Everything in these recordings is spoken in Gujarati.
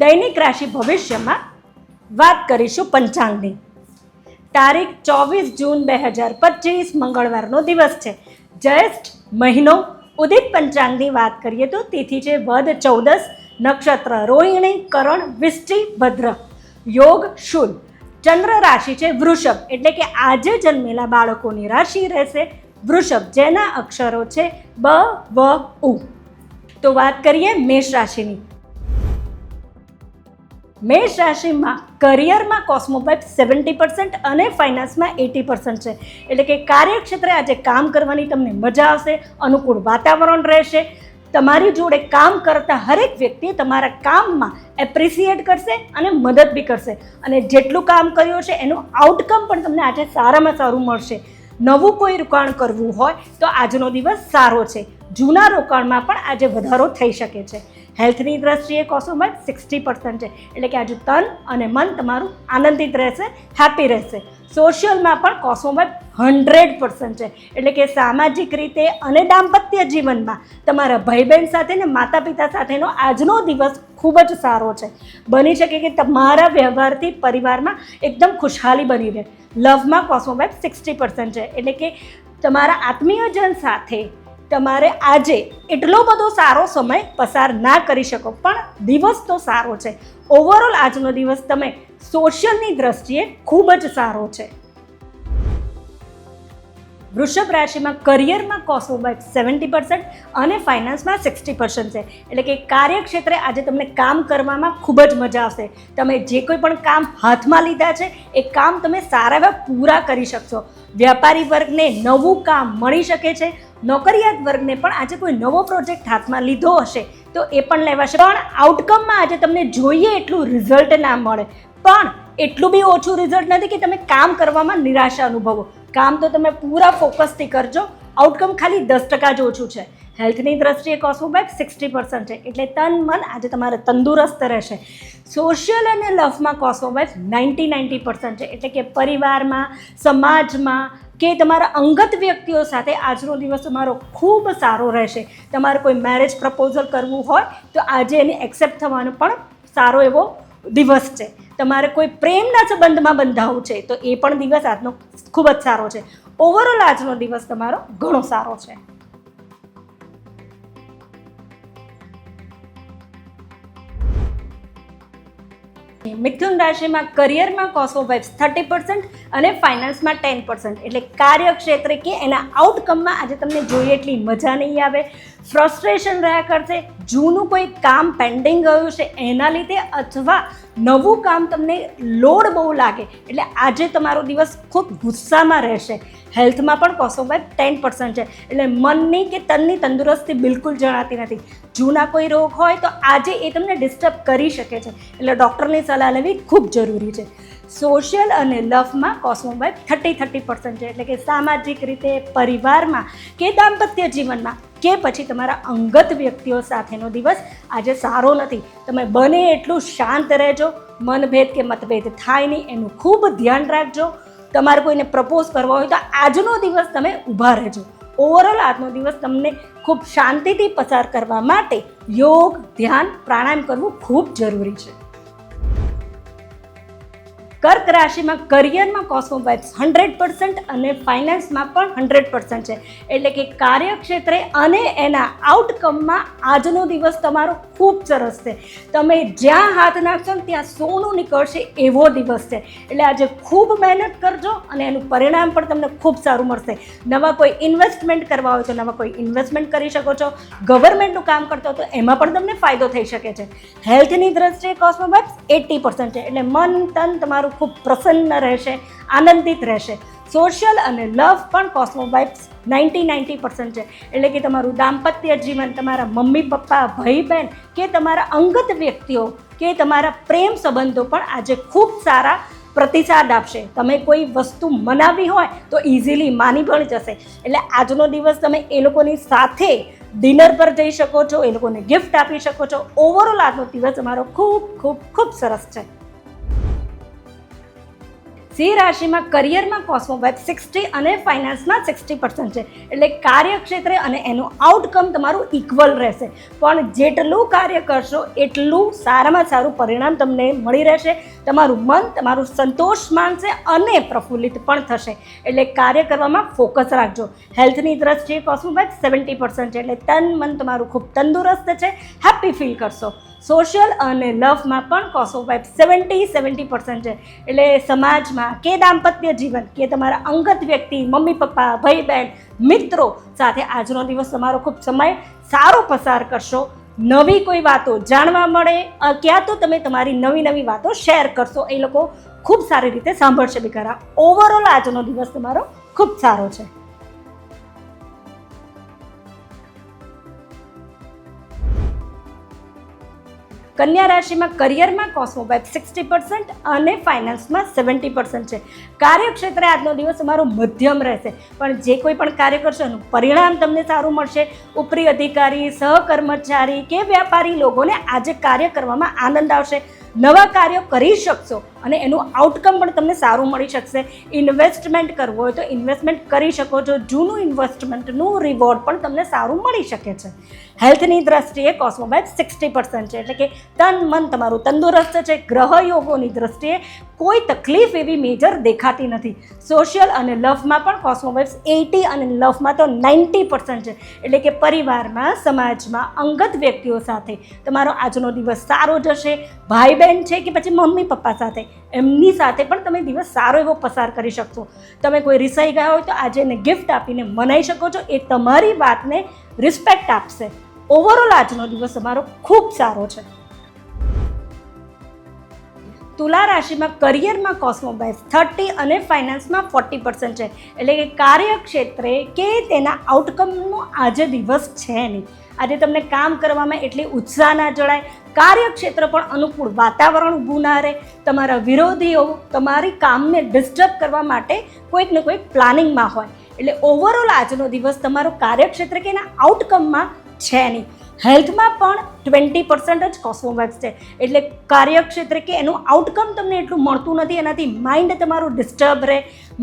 દૈનિક રાશિ ભવિષ્યમાં વાત કરીશું પંચાંગની. તારીખ ચોવીસ જૂન બે હજાર પચીસ, મંગળવારનો દિવસ છે. જ્યેષ્ઠ મહિનો ઉદિત પંચાંગની વાત કરીએ તો તિથિ છે વદ ચૌદસ નક્ષત્ર રોહિણી, કરણ, વિષ્ટિ, ભદ્ર. યોગ શુલ. ચંદ્ર રાશિ છે વૃષભ, એટલે કે આજે જન્મેલા બાળકોની રાશિ રહેશે વૃષભ, જેના અક્ષરો છે બ, વ, ઉ. તો વાત કરીએ મેષ રાશિની. મેષ રાશિમાં કરિયરમાં કોસ્મોપાઇપ સેવન્ટી પર્સન્ટ અને ફાઇનાન્સમાં એટી પર્સન્ટ છે. એટલે કે કાર્યક્ષેત્રે આજે કામ કરવાની તમને મજા આવશે, અનુકૂળ વાતાવરણ રહેશે. તમારી જોડે કામ કરતા હરેક વ્યક્તિ તમારા કામમાં એપ્રિસિએટ કરશે અને મદદ બી કરશે. અને જેટલું કામ કર્યું છે એનું આઉટકમ પણ તમને આજે સારામાં સારું મળશે. નવું કોઈ રોકાણ કરવું હોય તો આજનો દિવસ સારો છે. જૂના રોકાણમાં પણ આજે વધારો થઈ શકે છે. હેલ્થની દ્રષ્ટિએ કોસોમાં સિક્સટી પર્સન્ટ છે. એટલે કે આજુ તન અને મન તમારું આનંદિત રહેશે, હેપી રહેશે. સોશિયલમાં પણ કોસોમાં હંડ્રેડ પર્સન્ટ છે. એટલે કે સામાજિક રીતે અને દાંપત્ય જીવનમાં તમારા ભાઈ બહેન સાથે ને માતા પિતા સાથેનો આજનો દિવસ ખૂબ જ સારો છે. બની શકે કે તમારા વ્યવહારથી પરિવારમાં એકદમ ખુશહાલી બની રહે. લવમાં કોસ્મોવેબ સિક્સટી પર્સન્ટ છે. એટલે કે તમારા આત્મીયજન સાથે તમારે આજે એટલો બધો સારો સમય પસાર ના કરી શકો, પણ દિવસ તો સારો છે. ઓવરઓલ આજનો દિવસ તમે સોશિયલની દ્રષ્ટિએ ખૂબ જ સારો છે. વૃષભ રાશિમાં કરિયરમાં કોસ્મોબાઇટ સેવન્ટી પર્સન્ટ અને ફાઇનાન્સમાં સિક્સટી પર્સન્ટ છે. એટલે કે કાર્યક્ષેત્રે આજે તમને કામ કરવામાં ખૂબ જ મજા આવશે. તમે જે કોઈ પણ કામ હાથમાં લીધા છે, એ કામ તમે સારા એવા પૂરા કરી શકશો. વ્યાપારી વર્ગને નવું કામ મળી શકે છે. નોકરિયાત વર્ગને પણ આજે કોઈ નવો પ્રોજેક્ટ હાથમાં લીધો હશે, તો એ પણ લેવાશે. પણ આઉટકમમાં આજે તમને જોઈએ એટલું રિઝલ્ટ ના મળે. પણ એટલું બી ઓછું રિઝલ્ટ નથી કે તમે કામ કરવામાં નિરાશા અનુભવો. કામ તો તમે પૂરા ફોકસથી કરજો. આઉટકમ ખાલી દસ ટકા જ ઓછું છે. હેલ્થની દ્રષ્ટિએ કોસ્મોબેક સિક્સટી પર્સન્ટ છે. એટલે તન મન આજે તમારે તંદુરસ્ત રહેશે. સોશિયલ અને લવમાં cosmo vibes ninety ninety percent છે. એટલે કે પરિવારમાં, સમાજમાં કે તમારા અંગત વ્યક્તિઓ સાથે આજનો દિવસ તમારો ખૂબ સારો રહેશે. તમારે કોઈ મેરેજ પ્રપોઝલ કરવું હોય તો આજે એને એક્સેપ્ટ થવાનો પણ સારો એવો દિવસ છે. તમારે કોઈ પ્રેમના સંબંધમાં બંધાવું છે, તો એ પણ દિવસ આજનો ખૂબ જ સારો છે. ઓવરઓલ આજનો દિવસ તમારો ઘણો સારો છે. મિથુન રાશિમાં કરિયરમાં કોસ્મો વાઇબ્સ થર્ટી પર્સન્ટ અને ફાઇનાન્સમાં ટેન પર્સન્ટ એટલે કાર્યક્ષેત્રે કે એના આઉટકમમાં આજે તમને જોઈએ એટલી મજા નહીં આવે. ફ્રસ્ટ્રેશન રહ્યા કરશે. જૂનું કોઈ કામ પેન્ડિંગ ગયું છે, એના લીધે અથવા નવું કામ તમને લોડ બહુ લાગે, એટલે આજે તમારો દિવસ ખૂબ ગુસ્સામાં રહેશે. હેલ્થમાં પણ કોસોબાઈ ટેન પર્સન્ટ છે, એટલે મનની કે તનની તંદુરસ્તી બિલકુલ જણાતી નથી. જૂના કોઈ રોગ હોય તો આજે એ તમને ડિસ્ટર્બ કરી શકે છે, એટલે ડૉક્ટરની સલાહ લેવી ખૂબ જરૂરી છે. સોશિયલ અને લવમાં cosmo vibes thirty thirty percent છે. એટલે કે સામાજિક રીતે, પરિવારમાં કે દાંપત્ય જીવનમાં કે પછી તમારા અંગત વ્યક્તિઓ સાથેનો દિવસ આજે સારો નથી. તમે બને એટલું શાંત રહેજો, મનભેદ કે મતભેદ થાય નહીં, એનું ખૂબ ધ્યાન રાખજો. તમારે કોઈને પ્રપોઝ કરવો હોય તો આજનો દિવસ તમે ઊભા રહેજો. ઓવરઓલ આજનો દિવસ તમને ખૂબ શાંતિથી પસાર કરવા માટે યોગ, ધ્યાન, પ્રાણાયામ કરવું ખૂબ જરૂરી છે. કર્ક રાશિમાં કરિયરમાં કોસ્મોબાઇટ્સ હંડ્રેડ પર્સન્ટ અને ફાઇનાન્સમાં પણ હંડ્રેડ પર્સન્ટ છે. એટલે કે કાર્યક્ષેત્રે અને એના આઉટકમમાં આજનો દિવસ તમારો ખૂબ સરસ છે. તમે જ્યાં હાથ નાખશો ત્યાં સોનું નીકળશે એવો દિવસ છે. એટલે આજે ખૂબ મહેનત કરજો અને એનું પરિણામ પણ તમને ખૂબ સારું મળશે. નવા કોઈ ઇન્વેસ્ટમેન્ટ કરવા હોય તો નવા કોઈ ઇન્વેસ્ટમેન્ટ કરી શકો છો. ગવર્મેન્ટનું કામ કરતો તો એમાં પણ તમને ફાયદો થઈ શકે છે. હેલ્થની દ્રષ્ટિએ કોસ્મોબાઇટ્સ એટી પર્સન્ટ છે. એટલે મન, તન તમારું ખૂબ પ્રસન્ન રહેશે, આનંદિત રહેશે. સોશિયલ અને લવ પણ કોસ્મોબાઇટ્સ નાઇન્ટી નાઇન્ટી પર્સન્ટ છે. એટલે કે તમારું દાંપત્ય જીવન, તમારા મમ્મી, પપ્પા, ભાઈ, બહેન કે તમારા અંગત વ્યક્તિઓ કે તમારા પ્રેમ સંબંધો પણ આજે ખૂબ સારા પ્રતિસાદ આપશે. તમે કોઈ વસ્તુ મનાવી હોય તો ઇઝીલી માની પણ જશે. એટલે આજનો દિવસ તમે એ લોકોની સાથે ડિનર પર જઈ શકો છો, એ લોકોને ગિફ્ટ આપી શકો છો. ઓવરઓલ આજનો દિવસ તમારો ખૂબ ખૂબ ખૂબ સરસ છે. સિંહ રાશિમાં કરિયરમાં કોસ્મોવાઇફ સિક્સટી અને ફાઇનાન્સમાં સિક્સટી પર્સન્ટ છે. એટલે કાર્યક્ષેત્રે અને એનું આઉટકમ તમારું ઇક્વલ રહેશે. પણ જેટલું કાર્ય કરશો, એટલું સારામાં સારું પરિણામ તમને મળી રહેશે. તમારું મન, તમારું સંતોષ માનશે અને પ્રફુલ્લિત પણ થશે. એટલે કાર્ય કરવામાં ફોકસ રાખજો. હેલ્થની દ્રષ્ટિએ કોસ્મોવાઇફ સેવન્ટી પર્સન્ટ છે. એટલે તન, મન તમારું ખૂબ તંદુરસ્ત છે. હેપી ફીલ કરશો. સોશિયલ અને લવમાં પણ કોસ્મોવાઇફ સેવન્ટી સેવન્ટી પર્સન્ટ છે. એટલે સમાજમાં કે દાંપત્ય જીવન, કે તમારા અંગત વ્યક્તિ, મમ્મી, પપ્પા, ભાઈ, બહેન, મિત્રો સાથે આજનો દિવસ તમારો ખૂબ સમય સારો પસાર કરશો. નવી કોઈ વાતો જાણવા મળે ક્યાં તો તમે તમારી નવી નવી વાતો શેર કરશો. એ લોકો ખૂબ સારી રીતે સાંભળશે બિચારા. ઓવરઓલ આજનો દિવસ તમારો ખૂબ સારો છે. કન્યા રાશિમાં કરિયરમાં કોસ્મોબાઇપ સિક્સટી પર્સન્ટ અને ફાઇનાન્સમાં સેવન્ટી પર્સન્ટ છે. કાર્યક્ષેત્રે આજનો દિવસ અમારો મધ્યમ રહેશે. પણ જે કોઈ પણ કાર્ય કરશો, એનું પરિણામ તમને સારું મળશે. ઉપરી અધિકારી, સહકર્મચારી કે વ્યાપારી લોકોને આજે કાર્ય કરવામાં આનંદ આવશે. નવા કાર્યો કરી શકશો. અને એનું આઉટકમ પણ તમને સારું મળી શકશે. ઇન્વેસ્ટમેન્ટ કરવું હોય તો ઇન્વેસ્ટમેન્ટ કરી શકો છો. જૂનું ઇન્વેસ્ટમેન્ટનું રિવોર્ડ પણ તમને સારું મળી શકે છે. હેલ્થની દ્રષ્ટિએ કોસ્મોબાઇટ સિક્સટી પર્સન્ટ છે. એટલે કે તન મન તમારું તંદુરસ્ત છે. ગ્રહ યોગોની દ્રષ્ટિએ કોઈ તકલીફ એવી મેજર દેખાતી નથી. સોશિયલ અને લવમાં પણ કોસ્મોબાઇટ્સ એટી અને લવમાં તો નાઇન્ટી પર્સન્ટ છે. એટલે કે પરિવારમાં, સમાજમાં, અંગત વ્યક્તિઓ સાથે તમારો આજનો દિવસ સારો જશે. ભાઈ બહેન છે કે પછી મમ્મી પપ્પા સાથે. એમની સાથે પણ તમે દિવસ સારો એવો પસાર કરી શકશો. તમે કોઈ રિસાઈ ગયા હોય તો આજે એને ગિફ્ટ આપીને મનાઈ શકો છો. એ તમારી વાતને રિસ્પેક્ટ આપશે. ઓવરઓલ આજનો દિવસ તમારો ખૂબ સારો છે. તુલા રાશિમાં કરિયરમાં કોસ્મોબાઇસ થર્ટી અને ફાઇનાન્સમાં ફોર્ટી પર્સન્ટ છે. એટલે કે કાર્યક્ષેત્રે કે તેના આઉટકમનો આજે દિવસ છે નહીં. આજે તમને કામ કરવામાં એટલી ઉત્સાહ ના જણાય. કાર્યક્ષેત્ર પણ અનુકૂળ વાતાવરણ ઊભું ના રહે. તમારા વિરોધીઓ તમારી કામને ડિસ્ટર્બ કરવા માટે કોઈક ને કોઈક પ્લાનિંગમાં હોય. એટલે ઓવરઓલ આજનો દિવસ તમારો કાર્યક્ષેત્ર કે એના આઉટકમમાં છે નહીં. હેલ્થમાં પણ ટ્વેન્ટી પર્સન્ટ જ કોસ્મોવેક્સ છે. એટલે કાર્યક્ષેત્રે કે એનું આઉટકમ તમને એટલું મળતું નથી, એનાથી માઇન્ડ તમારું ડિસ્ટર્બ રહે.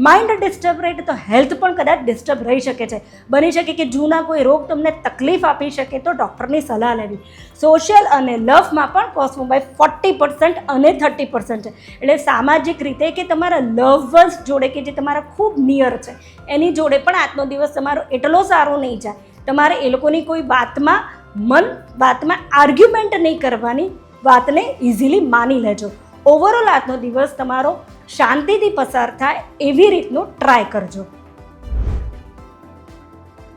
માઇન્ડ ડિસ્ટર્બ રહે તો હેલ્થ પણ કદાચ ડિસ્ટર્બ રહી શકે છે. બની શકે કે જૂના કોઈ રોગ તમને તકલીફ આપી શકે તો ડૉક્ટરની સલાહ લેવી. સોશિયલ અને લવમાં પણ કોસ્મોબાઈ ફોર્ટી પર્સન્ટ અને થર્ટી પર્સન્ટ છે. એટલે સામાજિક રીતે કે તમારા લવર્સ જોડે કે જે તમારા ખૂબ નિયર છે, એની જોડે પણ આજનો દિવસ તમારો એટલો સારો નહીં જાય. તમારે એ લોકોની કોઈ વાતમાં મન વાતમાં આર્ગ્યુમેન્ટ નહીં કરવાની વાતને ઇઝીલી માની લેજો. ઓવરઓલ આજનો દિવસ તમારો શાંતિથી પસાર થાય એવી રીતનું ટ્રાય કરજો.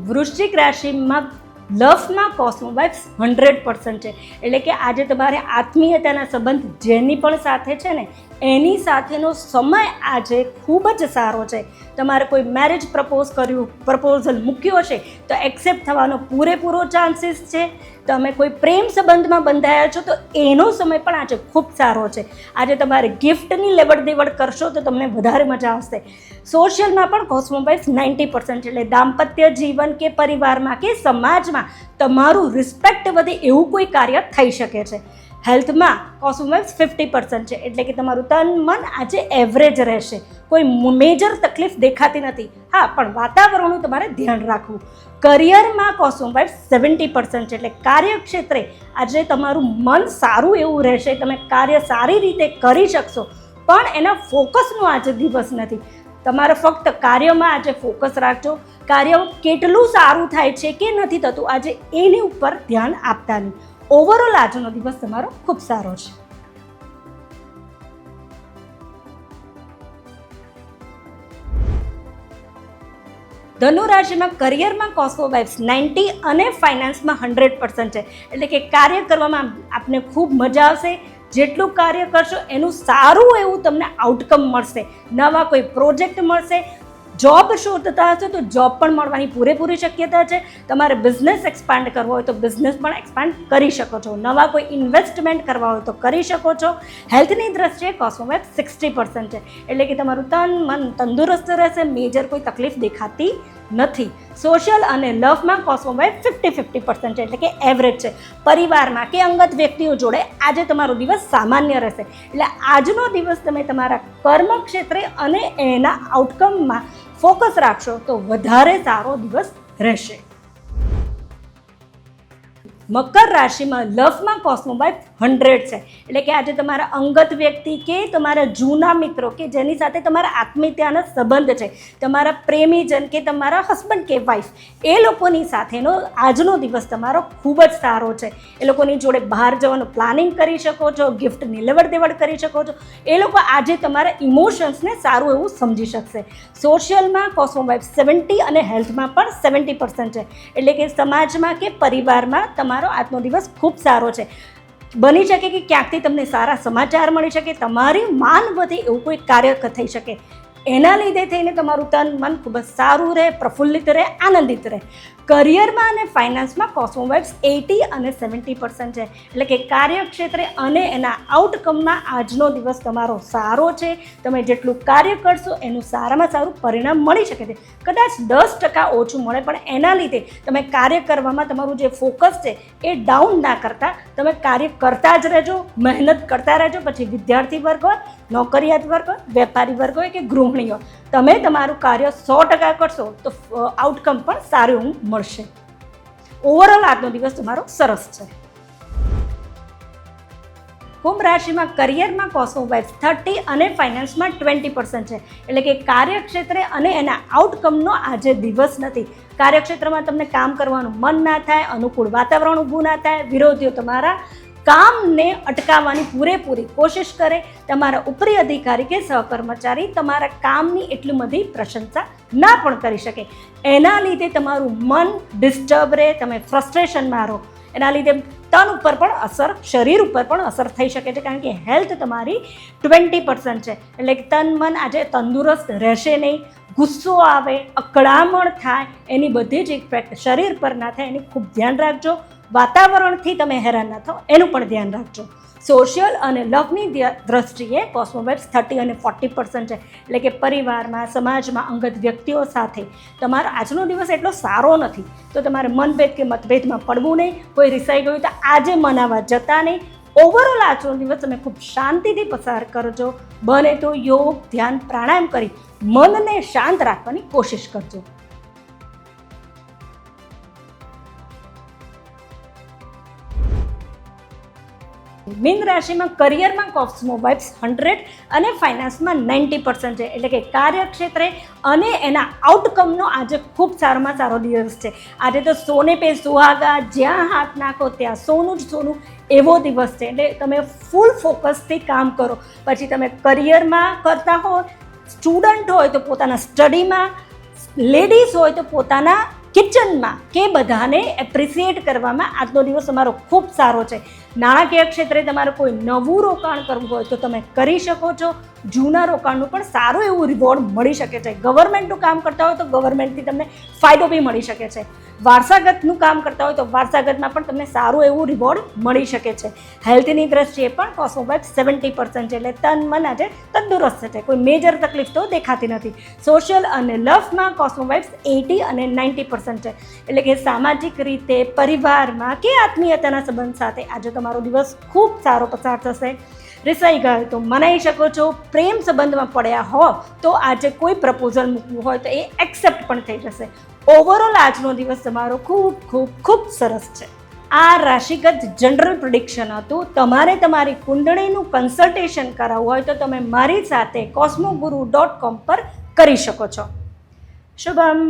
વૃશ્ચિક રાશિમાં લવમાં કોસ્મોબાઇટ્સ હંડ્રેડ પર્સન્ટ છે. એટલે કે આજે તમારે આત્મીયતાના સંબંધ જેની પણ સાથે છે ને એની સાથેનો સમય આજે ખૂબ જ સારો છે. તમારે કોઈ મેરેજ પ્રપોઝ કર્યું પ્રપોઝલ મૂક્યો હશે, તો એક્સેપ્ટ થવાનો પૂરેપૂરો ચાન્સીસ છે. તમે કોઈ પ્રેમ સંબંધમાં બંધાયા છો, તો એનો સમય પણ આજે ખૂબ સારો છે. આજે તમારે ગિફ્ટની લેવડ દેવડ કરશો, તો તમને વધારે મજા આવશે. સોશિયલમાં પણ કોસ્મોબાઇલ્સ નાઇન્ટી પર્સન્ટ એટલે દાંપત્ય જીવન કે પરિવારમાં કે સમાજમાં તમારું રિસ્પેક્ટ વધે એવું કોઈ કાર્ય થઈ શકે છે. હેલ્થમાં કોસ્મોબાઇટ્સ ફિફ્ટી પર્સન્ટ છે. એટલે કે તમારું તન મન આજે એવરેજ રહેશે. કોઈ મેજર તકલીફ દેખાતી નથી. હા, પણ વાતાવરણનું તમારે ધ્યાન રાખવું. કરિયરમાં કોસ્મોબાઇટ સેવન્ટી પર્સન્ટ છે. એટલે કાર્યક્ષેત્રે આજે તમારું મન સારું એવું રહેશે. તમે કાર્ય સારી રીતે કરી શકશો. પણ એના ફોકસનો આજે દિવસ નથી. તમારે ફક્ત કાર્યમાં આજે ફોકસ રાખજો. કાર્ય કેટલું સારું થાય છે કે નથી થતું, આજે એની ઉપર ધ્યાન આપતા નહીં. ઓવરઓલ આજનો દિવસ તમારો ખૂબ સારો છે. ધનુ રાશિમાં કરિયરમાં કોસ્મોબાઇટ્સ નાઇન્ટી અને ફાઇનાન્સમાં હંડ્રેડ પર્સન્ટ છે. એટલે કે કાર્ય કરવામાં આપને ખૂબ મજા આવશે. જેટલું કાર્ય કરશો એનું સારું એવું તમને આઉટકમ મળશે. નવા કોઈ પ્રોજેક્ટ મળશે. જોબ શોધતા હશો તો જોબ પણ મળવાની પૂરેપૂરી શક્યતા છે. તમારે બિઝનેસ એક્સપાન્ડ કરવો હોય તો બિઝનેસ પણ એક્સપાન્ડ કરી શકો છો. નવા કોઈ ઇન્વેસ્ટમેન્ટ કરવા હોય તો કરી શકો છો. હેલ્થની દ્રષ્ટિએ કોસ્મોવેટ સિક્સટી પર્સન્ટ છે. એટલે કે તમારું તન, મન તંદુરસ્ત રહેશે મેજર કોઈ તકલીફ દેખાતી નથી. સોશિયલ અને લવમાં cosmo vibes fifty fifty percent છે. એટલે કે એવરેજ છે. પરિવારમાં કે અંગત વ્યક્તિઓ જોડે આજે તમારો દિવસ સામાન્ય રહેશે. એટલે આજનો દિવસ તમે તમારા કર્મ ક્ષેત્રે અને એના આઉટકમમાં ફોકસ રાખશો તો વધારે સારો દિવસ રહેશે. મકર રાશિમાં લવમાં કોસ્મોબાઈટ હંડ્રેડ છે. એટલે કે આજે તમારા અંગત વ્યક્તિ કે તમારા જૂના મિત્રો કે જેની સાથે તમારા આત્મીયતાના સંબંધ છે, તમારા પ્રેમીજન કે તમારા હસબન્ડ કે વાઈફ એ લોકોની સાથેનો આજનો દિવસ તમારો ખૂબ જ સારો છે. એ લોકોની જોડે બહાર જવાનું પ્લાનિંગ કરી શકો છો ગિફ્ટની લેવડ દેવડ કરી શકો છો. એ લોકો આજે તમારા ઇમોશન્સને સારું એવું સમજી શકશે. સોશિયલમાં કોસ્મોબાઈટ સેવન્ટી અને હેલ્થમાં પણ સેવન્ટી છે. એટલે કે સમાજમાં કે પરિવારમાં તમારો આજનો દિવસ ખૂબ સારો છે. બની શકે કે ક્યાંકથી તમને સારા સમાચાર મળી શકે, તમારી માન વધે એવું કોઈ કાર્ય થઈ શકે. એના લીધે થઈને તમારું તન, મન ખૂબ જ સારું રહે, પ્રફુલ્લિત રહે, આનંદિત રહે. કરિયરમાં અને ફાઇનાન્સમાં કોસ્મોવાઇબ્સ એટી અને સેવન્ટી પર્સન્ટ છે. એટલે કે કાર્યક્ષેત્રે અને એના આઉટકમમાં આજનો દિવસ તમારો સારો છે. તમે જેટલું કાર્ય કરશો, એનું સારામાં સારું પરિણામ મળી શકે છે. કદાચ દસ ટકા ઓછું મળે, પણ એના લીધે તમે કાર્ય કરવામાં તમારું જે ફોકસ છે, એ ડાઉન ના કરતા. તમે કાર્ય કરતા જ રહેજો, મહેનત કરતા રહેજો. પછી વિદ્યાર્થી વર્ગ હોય, નોકરિયાત વર્ગ હોય, વેપારી વર્ગ હોય કે ગૃહિણીઓ, તમે તમારું કાર્ય સો ટકા કરશો તો આઉટકમ પણ સારું એવું મળશે. ઓવરઓલ આજનો દિવસ તમારો સરસ છે. કુંભ રાશિમાં કરિયરમાં કોસ્મોબાઇટ્સ થર્ટી અને ફાઇનાન્સમાં ટ્વેન્ટી પર્સન્ટ છે. એટલે કે કાર્યક્ષેત્રે અને એના આઉટકમનો આજે દિવસ નથી. કાર્યક્ષેત્રમાં તમને કામ કરવાનું મન ના થાય, અનુકૂળ વાતાવરણ ઊભું ના થાય, વિરોધીઓ તમારા કામને અટકાવવાની પૂરેપૂરી કોશિશ કરે, તમારા ઉપરી અધિકારી કે સહકર્મચારી તમારા કામની એટલી બધી પ્રશંસા ના પણ કરી શકે. એના લીધે તમારું મન ડિસ્ટર્બ રહે, તમે ફ્રસ્ટ્રેશનમાં રહો. એના લીધે તન ઉપર પણ અસર, શરીર ઉપર પણ અસર થઈ શકે છે, કારણ કે હેલ્થ તમારી ટ્વેન્ટી પર્સન્ટ છે. એટલે તન મન આજે તંદુરસ્ત રહેશે નહીં, ગુસ્સો આવે, અકળામણ થાય, એની બધી જ ઇફેક્ટ શરીર પર ના થાય, એની ખૂબ ધ્યાન રાખજો. વાતાવરણથી તમે હેરાન ના થાઓ, એનું પણ ધ્યાન રાખજો. સોશિયલ અને લવની દ્ર- દ્રષ્ટિએ કોસ્મોવેબ્સ થર્ટી અને ફોર્ટી પર્સન્ટ છે. એટલે કે પરિવારમાં, સમાજમાં અંગત વ્યક્તિઓ સાથે તમારો આજનો દિવસ એટલો સારો નથી. તો તમારે મનભેદ કે મતભેદમાં પડવું નહીં. કોઈ રિસાઈ ગયું તો આજે મનાવા જતા નહીં. ઓવરઓલ આજનો દિવસ તમે ખૂબ શાંતિથી પસાર કરજો. બને તો યોગ, ધ્યાન, પ્રાણાયામ કરી મનને શાંત રાખવાની કોશિશ કરજો. મીન રાશિમાં કરિયરમાં કોસ્મોબાઇટ્સ હંડ્રેડ અને ફાઇનાન્સમાં નાઇન્ટી પર્સન્ટ છે. એટલે કે કાર્યક્ષેત્રે અને એના આઉટકમનો આજે ખૂબ સારામાં સારો દિવસ છે. આજે તો સોને પે સુહાગા, જ્યાં હાથ નાખો ત્યાં સોનું જ સોનું એવો દિવસ છે. એટલે તમે ફૂલ ફોકસથી કામ કરો. પછી તમે કરિયરમાં કરતા હો સ્ટુડન્ટ હોય તો પોતાના સ્ટડીમાં લેડીઝ હોય તો પોતાના કિચનમાં કે બધાને એપ્રિસિએટ કરવામાં આજનો દિવસ અમારો ખૂબ સારો છે. નાણાકીય ક્ષેત્રે તમારે કોઈ નવું રોકાણ કરવું હોય તો તમે કરી શકો છો. જૂના રોકાણનું પણ સારું એવું રિવોર્ડ મળી શકે છે. ગવર્મેન્ટનું કામ કરતા હોય તો ગવર્મેન્ટથી તમને ફાયદો બી મળી શકે છે. વારસાગતનું કામ કરતા હોય તો વારસાગતમાં પણ તમને સારું એવું રિવોર્ડ મળી શકે છે. હેલ્થની દ્રષ્ટિએ પણ કોસ્મોબાઇટ સેવન્ટી પર્સન્ટ છે એટલે તન મન આજે તંદુરસ્ત છે. કોઈ મેજર તકલીફ તો દેખાતી નથી. સોશિયલ અને લવમાં કોસ્મોબાઇટ્સ એટી અને નાઇન્ટી પર્સન્ટ છે. એટલે કે સામાજિક રીતે, પરિવારમાં કે આત્મીયતાના સંબંધ સાથે આજે તમારો દિવસ ખૂબ સારો પસાર થશે. રિસાઈ ગયો તો મનાઈ શકો છો, પ્રેમ સંબંધમાં પડ્યા હો, તો આજે કોઈ પ્રપોઝલ મૂકવું હોય તો એ એક્સેપ્ટ પણ થઈ જશે. ઓવરઓલ આજનો દિવસ તમારો ખૂબ ખૂબ ખૂબ સરસ છે. આ રાશિગત જનરલ પ્રિડિક્શન હતું. તમારે તમારી કુંડળીનું કન્સલ્ટેશન કરાવવું હોય તો તમે મારી સાથે કોસ્મોગુરુ ડોટ કોમ પર કરી શકો છો. શુભમ.